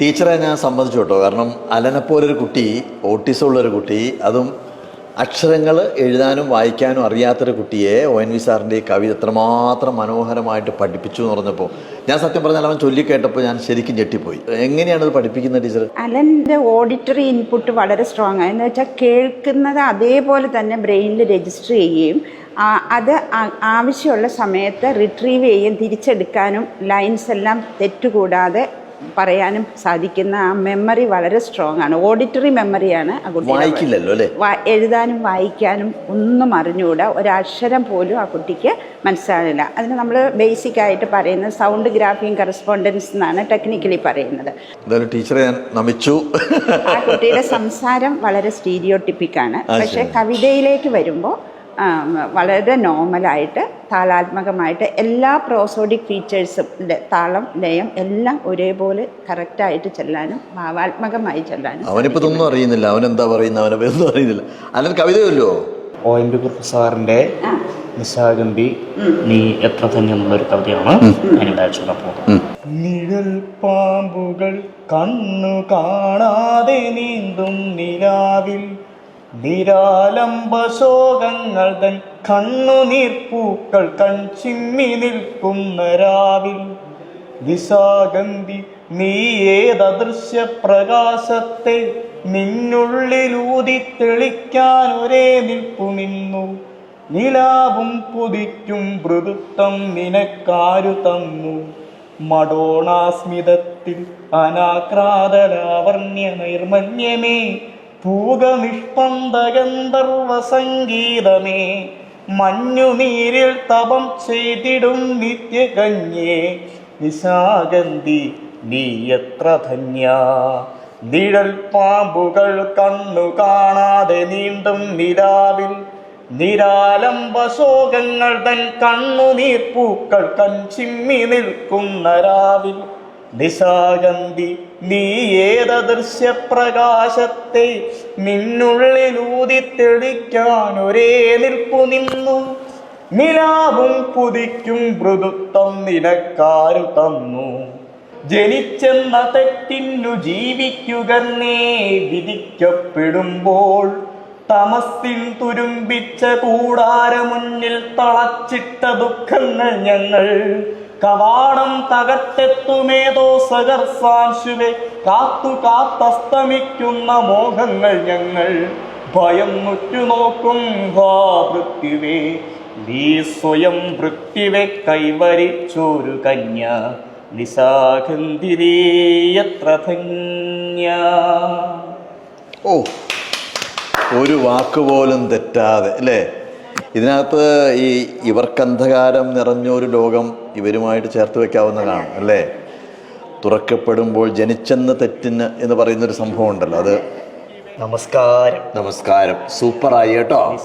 ടീച്ചറെ ഞാൻ സമ്മതിച്ചു കേട്ടോ. കാരണം അലനെപ്പോലൊരു കുട്ടി ഓട്ടിസം ഉള്ളൊരു കുട്ടി അതും അക്ഷരങ്ങൾ എഴുതാനും വായിക്കാനും അറിയാത്തൊരു കുട്ടിയെ ഒ എൻ വി സാറിന്റെ ഈ കവിത എത്രമാത്രം മനോഹരമായിട്ട് പഠിപ്പിച്ചു എന്ന് പറഞ്ഞപ്പോൾ ഞാൻ സത്യം പറഞ്ഞാൽ അവൻ ചൊല്ലിക്കേട്ടപ്പോൾ ഞാൻ ശരിക്കും ഞെട്ടിപ്പോയി. എങ്ങനെയാണ് അത് പഠിപ്പിക്കുന്നത് ടീച്ചർ? അലന്റെ ഓഡിറ്ററി ഇൻപുട്ട് വളരെ സ്ട്രോങ് ആണ്. എന്ന് വെച്ചാൽ കേൾക്കുന്നത് അതേപോലെ തന്നെ ബ്രെയിനിൽ രജിസ്റ്റർ ചെയ്യുകയും അത് ആവശ്യമുള്ള സമയത്ത് റിട്രീവ് ചെയ്യുകയും തിരിച്ചെടുക്കാനും ലൈൻസ് എല്ലാം തെറ്റുകൂടാതെ പറയാനും സാധിക്കുന്ന ആ മെമ്മറി വളരെ സ്ട്രോങ് ആണ്. ഓഡിറ്ററി മെമ്മറിയാണ് ആ വായിക്കില്ലല്ലോ അല്ലേ? എഴുതാനും വായിക്കാനും ഒന്നും അറിഞ്ഞുകൂടാ ഒരക്ഷരം പോലും ആ കുട്ടിക്ക് മനസ്സിലാവില്ല അതിന് നമ്മൾ ബേസിക് ആയിട്ട് പറയുന്നത് സൗണ്ട് ഗ്രാഫിയും കറസ്പോണ്ടൻസ് എന്നാണ് ടെക്നിക്കലി പറയുന്നത്. ടീച്ചറെ ഞാൻ നമിച്ചു. ആ കുട്ടിയുടെ സംസാരം വളരെ സ്റ്റീരിയോട്ടിപ്പിക്കാണ് ടിപ്പിക്കാണ് പക്ഷെ കവിതയിലേക്ക് വരുമ്പോൾ വളരെ നോർമലായിട്ട് താളാത്മകമായിട്ട് എല്ലാ പ്രോസോഡിക് ഫീച്ചേഴ്സും താളം ലയം എല്ലാം ഒരേപോലെ കറക്റ്റായിട്ട് ചെല്ലാനും ഭാവാത്മകമായി ചെല്ലാനും അവനിപ്പോൾ ഇതൊന്നും അറിയുന്നില്ല. അവൻ എന്താ പറയുന്നത്? അവനെ ഒന്നും അറിയുന്നില്ല. അല്ല കവിതയല്ലോ? ഒ എൻ കുറുപ്പ് സാറിന്റെ നിശാഗന്ധി നീ എത്ര തന്നെ എന്നുള്ളൊരു കവിതയാണ് ഞാനിവിടെ അയച്ചു പോകുന്നത് നിഴൽ പാമ്പുകൾ കണ്ണു കാണാതെ നീന്തും നിലാവിൽ. നിരാലംബ ശോകങ്ങൾ തൻ കണ്ണുനീർപ്പൂക്കൾ കൺചിമ്മി നിൽക്കുന്ന രാവിൽ. ദിശാഗന്ധി നീ ഏതദൃശ്യ പ്രകാശത്തെ നിന്നുള്ളിലൂതി തെളിക്കാൻ ഒരേ നിൽപ്പു നിന്നു. നിലാവും പുതിക്കും മൃദുത്വം നിനക്കാരു തന്നു. മടോണാസ്മിതത്തിൽ അനാക്രാതലാവർണ്യ നൈർമന്യമേ പൂക നിഷ്പന്ദ ഗന്ധർവ സംഗീതമേ മഞ്ഞുനീരിൽ തപം ചെയ്തിടും നിത്യകന്യേ. നിശാഗന്ധി നീ എത്ര ധന്യ? നിഴൽ പാമ്പുകൾ കണ്ണു കാണാതെ നീണ്ടും നിലാവിൽ. നിരാലംബ ശോകങ്ങൾ തൻ കണ്ണുനീർപ്പൂക്കൾ കൺചിമ്മി നിൽക്കുന്ന രാവിൽ. നിശാഗന്ധി നീ ഏതദൃശ്യ പ്രകാശത്തെ നിന്നുള്ളിലൂതി തെളിക്കാൻ ഒരേ നിൽപ്പു നിന്നു. നിലാവും പുതിക്കും മൃദുത്വം നിനക്കാരു തന്നു. ജനിച്ചെന്ന തെറ്റിന്നു ജീവിക്കുക നീ വിധിക്കപ്പെടുമ്പോൾ തമസ്സിൻ തുരുമ്പിച്ച കൂടാര മുന്നിൽ തളച്ചിട്ട ദുഃഖങ്ങൾ ഞങ്ങൾ കവാടം തകർത്തെത്തുമേതോ സകർസാംശുവെ കാത്തു കാത്തസ്തമിക്കുന്ന മോഹങ്ങൾ ഞങ്ങൾ ഭയം മുറ്റുനോക്കും ഹാ വൃത്തിവേ നീ സ്വയം വൃത്തിവെ കൈവരിച്ചൊരു കന്യ. നിസാഗന്ധിരേയത്ര ധന്യ ഓ ഒരു വാക്ക് പോലും തെറ്റാതെ അല്ലേ? ഇതിനകത്ത് ഈ ഇവർക്കന്ധകാരം നിറഞ്ഞൊരു ലോകം ഇവരുമായിട്ട് ചേർത്ത് വെക്കാവുന്നതാണ് അല്ലേ? തുറക്കപ്പെടുമ്പോൾ ജനിച്ചെന്ന് തെറ്റിന് എന്ന് പറയുന്നൊരു സംഭവം ഉണ്ടല്ലോ അത്? നമസ്കാരം. നമസ്കാരം. സൂപ്പറായി കേട്ടോ.